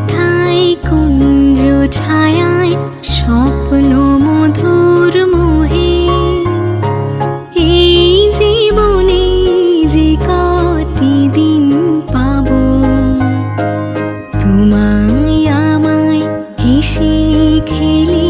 লেথায় কুঞ্জ ছায়ায় স্বপ্ন মধুর মোহে। এই জীবনে যে কটি দিন পাব, তোমায় আমায় হেসে খেলি